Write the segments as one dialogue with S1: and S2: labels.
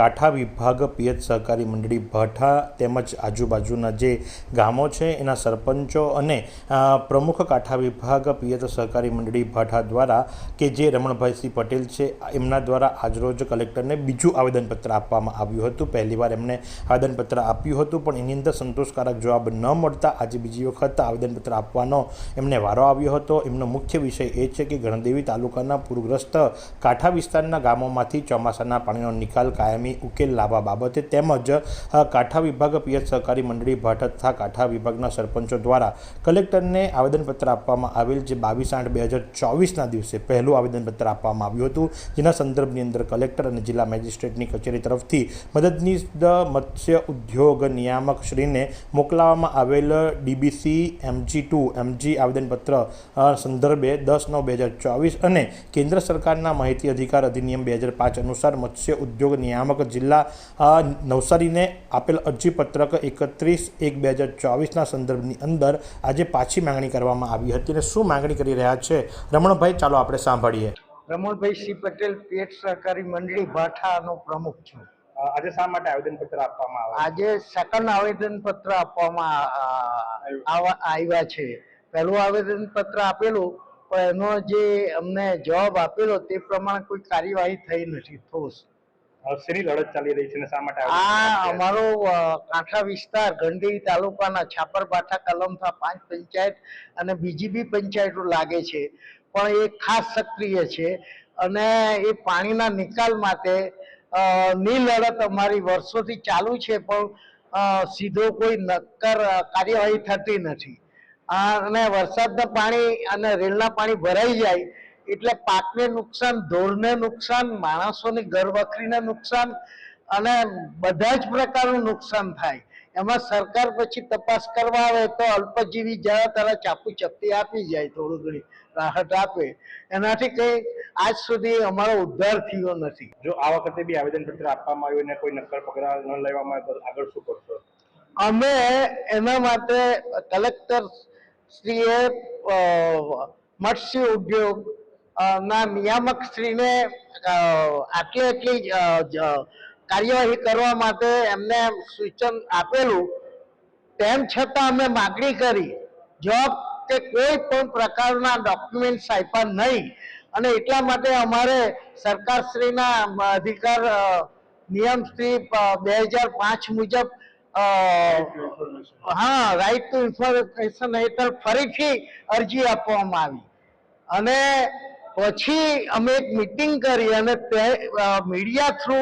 S1: કાંઠા વિભાગ પિયત સહકારી મંડળી ભાઠા તેમજ આજુબાજુના જે ગામો છે, એના સરપંચો અને પ્રમુખ કાંઠા વિભાગ પિયત સહકારી મંડળી ભાઠા દ્વારા કે જે રમણભાઈસિંહ પટેલ છે, એમના દ્વારા આજરોજ કલેક્ટરને બીજું આવેદનપત્ર આપવામાં આવ્યું હતું. પહેલીવાર એમને આવેદનપત્ર આપ્યું હતું, પણ એની અંદર સંતોષકારક જવાબ ન મળતા આજે બીજી વખત આવેદનપત્ર આપવાનો એમને વારો આવ્યો હતો. એમનો મુખ્ય વિષય એ છે કે ગણદેવી તાલુકાના પૂરગ્રસ્ત કાંઠા વિસ્તારના ગામોમાંથી ચોમાસાના પાણીનો નિકાલ કાયમી ઉકેલ લાવવા બાબતે તેમજ કાંઠા વિભાગ પિયત સહકારી મંડળી ભાટ તથા કાંઠા વિભાગના સરપંચો દ્વારા કલેક્ટરને આવેદનપત્ર આપવામાં આવેલ જે બાવીસ આઠ બે હજાર ચોવીસના દિવસે પહેલું આવેદનપત્ર આપવામાં આવ્યું હતું. જેના સંદર્ભની અંદર કલેક્ટર અને જિલ્લા મેજિસ્ટ્રેટની કચેરી તરફથી મદદનીશ મત્સ્ય ઉદ્યોગ નિયામક શ્રીને મોકલાવવામાં આવેલ ડીબીસી એમજી ટુ એમજી આવેદનપત્ર સંદર્ભે દસ નવ બે હજાર ચોવીસ અને કેન્દ્ર સરકારના માહિતી અધિકાર અધિનિયમ બે હજાર પાંચ અનુસાર મત્સ્ય ઉદ્યોગ નિયામક જિલ્લા નવસારીને આપેલ અરજીપત્રક એકત્રીસ એક બે હજાર ચોવીસના સંદર્ભની અંદર આજે પાછી માંગણી કરવામાં આવી હતી અને શું માંગણી કરી રહ્યા છે? રમણભાઈ ચાલો આપણે સાંભળીએ.
S2: રમણભાઈ સી પટેલ પેટ સહકારી મંડળી ભાઠાનો પ્રમુખ છું.
S1: આજે શા માટે આવેદનપત્ર આપવામાં આવે?
S2: આજે સેકન્ડ આવેદન પત્ર આપવામાં આવ્યા. છે. પહેલું આવેદન પત્ર આપેલું પણ એનો જે અમને જવાબ આપેલો તે પ્રમાણે કોઈ કાર્યવાહી થઈ નથી ઠોસ.
S1: શેની લડત ચાલી રહી છે ને શા માટે
S2: આ અમારો કાંઠા વિસ્તાર ગંડેવી તાલુકાના છાપરબાઠા કલમથા પાંચ પંચાયત અને બીજી બી પંચાયતો લાગે છે. પણ એ ખાસ સક્રિય છે અને એ પાણીના નિકાલ માટે ની લડત અમારી વર્ષોથી ચાલુ છે પણ સીધો કોઈ નક્કર કાર્યવાહી થતી નથી. અને વરસાદના પાણી અને રેલના પાણી ભરાઈ જાય એટલે પાકને નુકસાન ઢોરને નુકસાન માણસોની ઘર વખરીને નુકસાન અને બધા જ પ્રકારનું નુકસાન થાય. એમાં સરકાર પછી તપાસ કરવા આવે તો અલ્પજીવી જરા તારા ચાપુ ચપટી આપી જાય થોડું ઘણી રાહત આપે. એનાથી કઈ આજ સુધી અમારો ઉદ્ધાર થયો નથી.
S1: જો આ વખતે બી આવેદનપત્ર આપવામાં આવ્યું અને કોઈ નક્કર પગલાં ન લેવામાં આવે તો આગળ શું કરશો?
S2: અમે એના માટે કલેક્ટર શ્રીએ મત્સ્ય ઉદ્યોગ ના નિયામક શ્રીને આટલી આટલી કાર્યવાહી કરવા માટે એમને સૂચન આપેલું. તેમ છતાં અમે માગણી કરી. જોબ કે કોઈ પણ પ્રકારના ડોક્યુમેન્ટ્સ આપ્યા નહીં. અને એટલા માટે અમારે સરકારશ્રીના અધિકાર નિયમશ્રી નિયમ શ્રી બે હજાર પાંચ મુજબ હા રાઈટ ટુ ઇન્ફોર્મેશન હેઠળ ફરીથી અરજી આપવામાં આવી. અને પછી અમે એક મિટિંગ કરી અને તે મીડિયા થ્રુ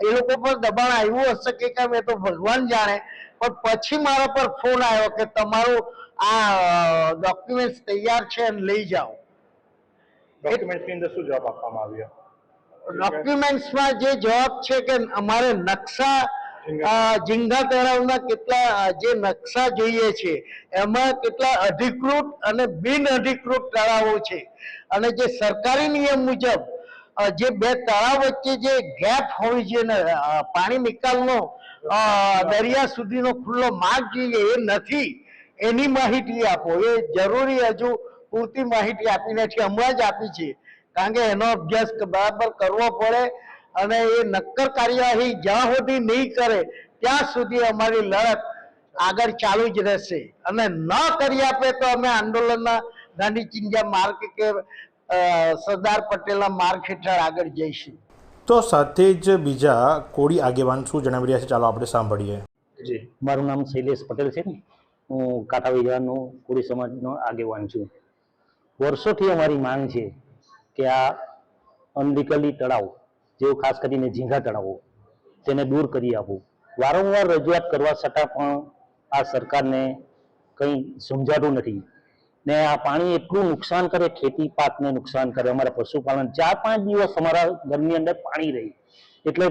S2: એ લોકો પર દબાણ આવ્યું હશે કે કેમ એ તો ભગવાન જાણે. પણ પછી મારા પર ફોન આવ્યો કે તમારું આ ડોક્યુમેન્ટ તૈયાર છે અને લઈ જાઓ.
S1: ડોક્યુમેન્ટની અંદર શું જવાબ આપવામાં આવ્યો?
S2: ડોક્યુમેન્ટ્સમાં જે જવાબ છે કે અમારે નકશા ઝીંગા. તળાવના કેટલા જે નકશા જોઈએ છે, એમાં કેટલા અધિકૃત અને બિન અધિકૃત તળાવો છે. અને જે સરકારી નિયમ મુજબ જે બે તળાવ વચ્ચે જે ગેપ હોવી જોઈએ પાણી નિકાલનો દરિયા સુધીનો ખુલ્લો માર્ગ જોઈએ એ નથી, એની માહિતી આપો. એ જરૂરી હજુ પૂરતી માહિતી આપી નથી હમણાં જ આપી છે. કારણ કે એનો અભ્યાસ બરાબર કરવો પડે અને એ નક્કર કાર્યવાહી જ્યાં સુધી નહીં કરે ત્યાં સુધી અમારી લડત આગળ ચાલુ જ રહેશે. અને ન કરી આપે તો અમે આંદોલનના ગાંધી ચિંજા માર્ગ કે સરદાર પટેલના માર્ગ હેઠળ આગળ જઈશું.
S1: તો સાથે જ બીજા કોળી આગેવાન શું જણાવી રહ્યા છે? ચાલો આપણે સાંભળીએ.
S3: જી. મારું નામ શૈલેષ પટેલ છે ને. હું કાંઠા વિજાનો કોળી સમાજનો આગેવાન છું. વર્ષોથી અમારી માંગ છે કે આ અનલિકલી તળાવ જેવું ખાસ કરીને ઝીંગા તળાવો તેને દૂર કરી આપવું વારંવાર રજૂઆત કરવા છતાં પણ આ સરકારને કંઈ સમજાતું નથી. ને આ પાણી એટલું નુકસાન કરે, ખેતી પાકને નુકસાન કરે, અમારા પશુપાલન ચાર પાંચ દિવસ અમારા ઘરની અંદર પાણી રહી. એટલે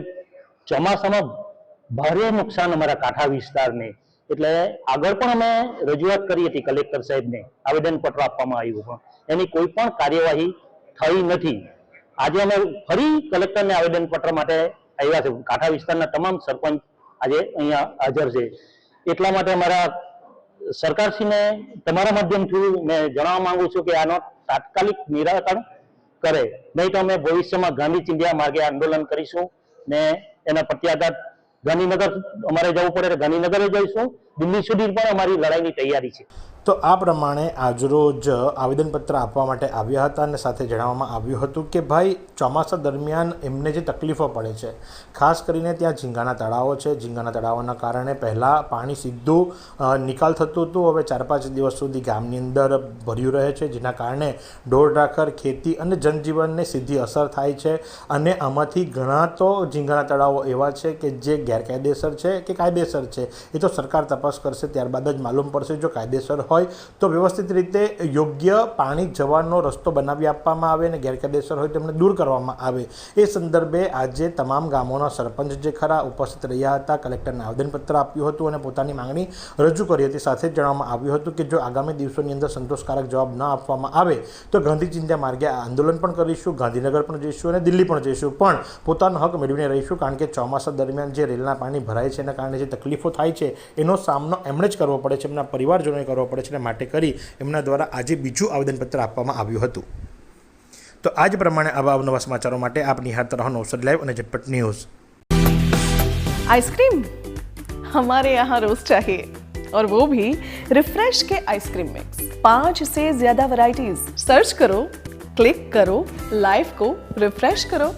S3: ચોમાસામાં ભારે નુકસાન અમારા કાંઠા વિસ્તારને. એટલે આગળ પણ અમે રજૂઆત કરી હતી કલેક્ટર સાહેબને, આવેદનપત્ર આપવામાં આવ્યું પણ. એની કોઈ પણ કાર્યવાહી થઈ નથી. આજે અમે ફરી કલેક્ટરને આવેદનપત્ર માટે આવ્યા છે કાંઠા વિસ્તારના તમામ સરપંચ આજે અહીંયા હાજર છે. એટલા માટે અમારા સરકારશ્રીને તમારા માધ્યમથી મેં જણાવવા માંગુ છું કે આનો તાત્કાલિક નિરાકરણ કરે. નહીં તો અમે ભવિષ્યમાં ગાંધી ચિંધ્યા માર્ગે આંદોલન કરીશું ને એના પ્રત્યાઘાત ગાંધીનગર, અમારે જવું પડે ગાંધીનગરે જઈશું. દિલ્હી સુધી પણ અમારી લડાઈની તૈયારી છે.
S1: તો આ પ્રમાણે આજરોજ આવેદનપત્ર આપવા માટે આવ્યા હતા અને સાથે જણાવવામાં આવ્યું હતું કે, ભાઈ, ચોમાસા દરમિયાન એમને જે તકલીફો પડે છે, ખાસ કરીને ત્યાં ઝીંગાના તળાવો છે. ઝીંગાના તળાવોના કારણે પહેલાં પાણી સીધું નિકાલ થતું હતું. હવે ચાર પાંચ દિવસ સુધી ગામની અંદર ભર્યું રહે છે, જેના કારણે ઢોર ઢાખર, ખેતી અને જનજીવનને સીધી અસર થાય છે. અને આમાંથી ઘણા તો ઝીંગાના તળાવો એવા છે કે જે ગેરકાયદેસર છે કે કાયદેસર છે. એ તો સરકાર તપાસ કરશે, ત્યારબાદ જ માલુમ પડશે જો કાયદેસર હોય તો વ્યવસ્થિત રીતે યોગ્ય પાણી જવાનો રસ્તો બનાવી આપવામાં આવે અને ગેરકાયદેસર હોય તેમને દૂર કરવામાં આવે. એ સંદર્ભે આજે તમામ ગામોના સરપંચ જે ખરા ઉપસ્થિત રહ્યા હતા, કલેક્ટરને આવેદનપત્ર આપ્યું હતું અને પોતાની માંગણી રજૂ કરી હતી. સાથે જણાવવામાં આવ્યું હતું કે જો આગામી દિવસોની અંદર સંતોષકારક જવાબ ન આપવામાં આવે, તો ગાંધી ચિંતા માર્ગે આંદોલન પણ કરીશું, ગાંધીનગર પણ જઈશું અને દિલ્હી પણ જઈશું. પણ પોતાનો હક મેળવીને રહીશું, કારણ કે ચોમાસા દરમિયાન જે રેલના પાણી ભરાય છે એના કારણે જે તકલીફો થાય છે, એનો સામનો એમણે જ કરવો પડે છે એમના પરિવારજનોએ કરવો પડે છે અને માટે કરી એમના દ્વારા આજે બીજું આવેદનપત્ર આપવામાં આવ્યું હતું તો આ જ પ્રમાણે આવા અવનવા સમાચારો માટે આપ નિહાળતા રહો નવસર લાઈવ અને ઝટપટ ન્યૂઝ
S4: आइसक्रीम हमारे यहाँ रोज चाहिए और वो भी रिफ्रेश के आइसक्रीम मिक्स पांच से ज्यादा वैरायटीज सर्च करो क्लिक करो लाइफ को रिफ्रेश करो